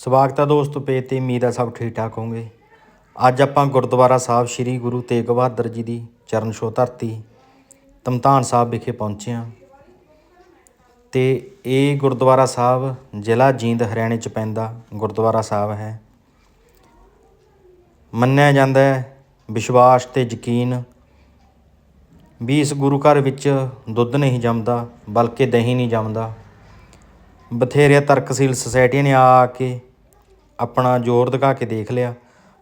ਸਵਾਗਤ ਹੈ ਦੋਸਤੋ, ਪੇਜ ਤੇ ਉਮੀਦ ਹੈ ਸਭ ਠੀਕ ਠਾਕ ਹੋਵੋਗੇ। ਅੱਜ ਆਪਾਂ ਗੁਰਦੁਆਰਾ ਸਾਹਿਬ ਸ੍ਰੀ ਗੁਰੂ ਤੇਗ ਬਹਾਦਰ ਜੀ ਦੀ ਚਰਨ ਛੋਹ ਧਰਤੀ, ਤਮਤਾਨ ਸਾਹਿਬ ਵਿਖੇ ਪਹੁੰਚੇ ਹਾਂ। ਤੇ ਇਹ ਗੁਰਦੁਆਰਾ ਸਾਹਿਬ ਜ਼ਿਲ੍ਹਾ ਜੀਂਦ, ਹਰਿਆਣੇ ਚ ਪੈਂਦਾ ਗੁਰਦੁਆਰਾ ਸਾਹਿਬ ਹੈ। ਮੰਨਿਆ ਜਾਂਦਾ ਹੈ ਵਿਸ਼ਵਾਸ ਤੇ ਯਕੀਨ ਵੀ ਇਸ ਗੁਰੂ ਘਰ ਵਿੱਚ ਦੁੱਧ ਨਹੀਂ ਜੰਮਦਾ, ਬਲਕਿ ਦਹੀਂ ਨਹੀਂ ਜੰਮਦਾ। ਬਥੇਰੇ ਤਰਕਸ਼ੀਲ ਸੁਸਾਇਟੀਆਂ ਨੇ ਆ ਕੇ ਆਪਣਾ ਜ਼ੋਰ ਦਿਖਾ ਕੇ ਦੇਖ ਲਿਆ।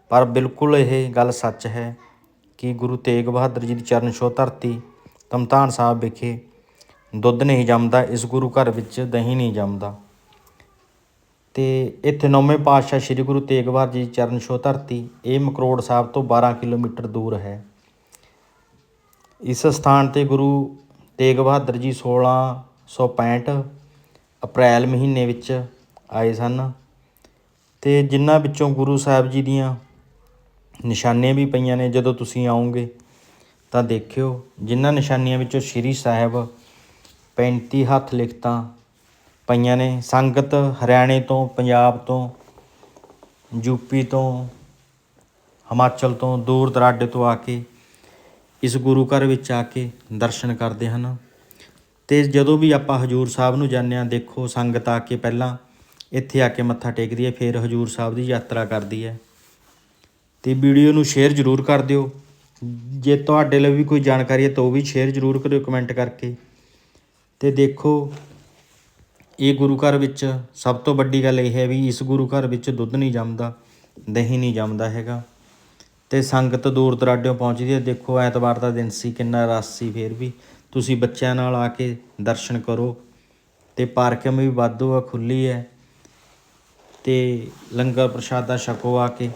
ਪਰ ਬਿਲਕੁਲ ਇਹ ਗੱਲ ਸੱਚ ਹੈ ਕਿ ਗੁਰੂ ਤੇਗ ਬਹਾਦਰ ਜੀ ਦੀ ਚਰਨ ਛੋਹ ਧਰਤੀ ਤਮਤਾਨ ਸਾਹਿਬ ਵਿਖੇ ਦੁੱਧ ਨਹੀਂ ਜੰਮਦਾ, ਇਸ ਗੁਰੂ ਘਰ ਵਿੱਚ ਦਹੀਂ ਨਹੀਂ ਜੰਮਦਾ। ਤੇ ਇੱਥੇ ਨੌਵੇਂ ਪਾਤਸ਼ਾਹ ਸ੍ਰੀ ਗੁਰੂ ਤੇਗ ਬਹਾਦਰ ਜੀ ਦੀ ਚਰਨ ਛੋਹ ਧਰਤੀ, ਇਹ ਮਕਰੋੜ ਸਾਹਿਬ ਤੋਂ 12 ਕਿਲੋਮੀਟਰ ਦੂਰ ਹੈ। ਇਸ ਸਥਾਨ ਤੇ ਗੁਰੂ ਤੇਗ ਬਹਾਦਰ ਜੀ 1665 ਅਪ੍ਰੈਲ ਮਹੀਨੇ ਵਿੱਚ ਆਏ ਸਨ। ਅਤੇ ਜਿਨ੍ਹਾਂ ਵਿੱਚੋਂ ਗੁਰੂ ਸਾਹਿਬ ਜੀ ਦੀਆਂ ਨਿਸ਼ਾਨੀਆਂ ਵੀ ਪਈਆਂ ਨੇ, ਜਦੋਂ ਤੁਸੀਂ ਆਓਗੇ ਤਾਂ ਦੇਖਿਓ ਜਿਨ੍ਹਾਂ ਨਿਸ਼ਾਨੀਆਂ ਵਿੱਚੋਂ ਸ਼੍ਰੀ ਸਾਹਿਬ 35 ਹੱਥ ਲਿਖਤਾਂ ਪਈਆਂ ਨੇ, ਸੰਗਤ ਹਰਿਆਣੇ ਤੋਂ, ਪੰਜਾਬ ਤੋਂ ਯੂਪੀ ਤੋਂ, ਹਿਮਾਚਲ ਤੋਂ, ਦੂਰ ਦਰਾਡੇ ਤੋਂ ਆ ਕੇ, ਇਸ ਗੁਰੂ ਘਰ ਵਿੱਚ ਆ ਕੇ ਦਰਸ਼ਨ ਕਰਦੇ ਹਨ। ਤੇ ਜਦੋਂ ਵੀ ਆਪਾਂ ਹਜੂਰ ਸਾਹਿਬ ਨੂੰ ਜਾਂਦੇ ਹਾਂ, ਦੇਖੋ, ਸੰਗਤ ਆ ਕੇ ਪਹਿਲਾਂ ਇੱਥੇ ਆ ਕੇ ਮੱਥਾ ਟੇਕਦੀ ਹੈ, ਫਿਰ ਹਜੂਰ ਸਾਹਿਬ ਦੀ ਯਾਤਰਾ ਕਰਦੀ ਹੈ। ਤੇ ਵੀਡੀਓ ਨੂੰ ਸ਼ੇਅਰ ਜ਼ਰੂਰ ਕਰ ਦਿਓ। ਜੇ ਤੁਹਾਡੇ ਲਈ ਵੀ ਕੋਈ ਜਾਣਕਾਰੀ ਹੈ ਤਾਂ ਉਹ ਵੀ ਸ਼ੇਅਰ ਜ਼ਰੂਰ ਕਰਿਓ ਕਮੈਂਟ ਕਰਕੇ। ਤੇ ਦੇਖੋ, ਇਹ ਗੁਰੂ ਘਰ ਵਿੱਚ ਸਭ ਤੋਂ ਵੱਡੀ ਗੱਲ ਇਹ ਹੈ ਵੀ ਇਸ ਗੁਰੂ ਘਰ ਵਿੱਚ ਦੁੱਧ ਨਹੀਂ ਜੰਮਦਾ, ਦਹੀਂ ਨਹੀਂ ਜੰਮਦਾ ਹੈਗਾ। ਤੇ ਸੰਗਤ ਦੂਰ ਦਰਾਡਿਓਂ ਪਹੁੰਚਦੀ ਹੈ। ਦੇਖੋ, ਐਤਵਾਰ ਦਾ ਦਿਨ ਸੀ, ਕਿੰਨਾ ਰਸ਼ ਸੀ ਫੇਰ ਵੀ। ਤੁਸੀਂ ਬੱਚਿਆਂ ਨਾਲ ਆ ਕੇ ਦਰਸ਼ਨ ਕਰੋ। ਤੇ ਪਾਰਕਿੰਗ ਵੀ ਵਾਧੂ ਆ ਖੁੱਲੀ ਹੈ। ਤੇ ਲੰਗਰ ਪ੍ਰਸ਼ਾਦਾ ਛਕੋ ਆ ਕੇ।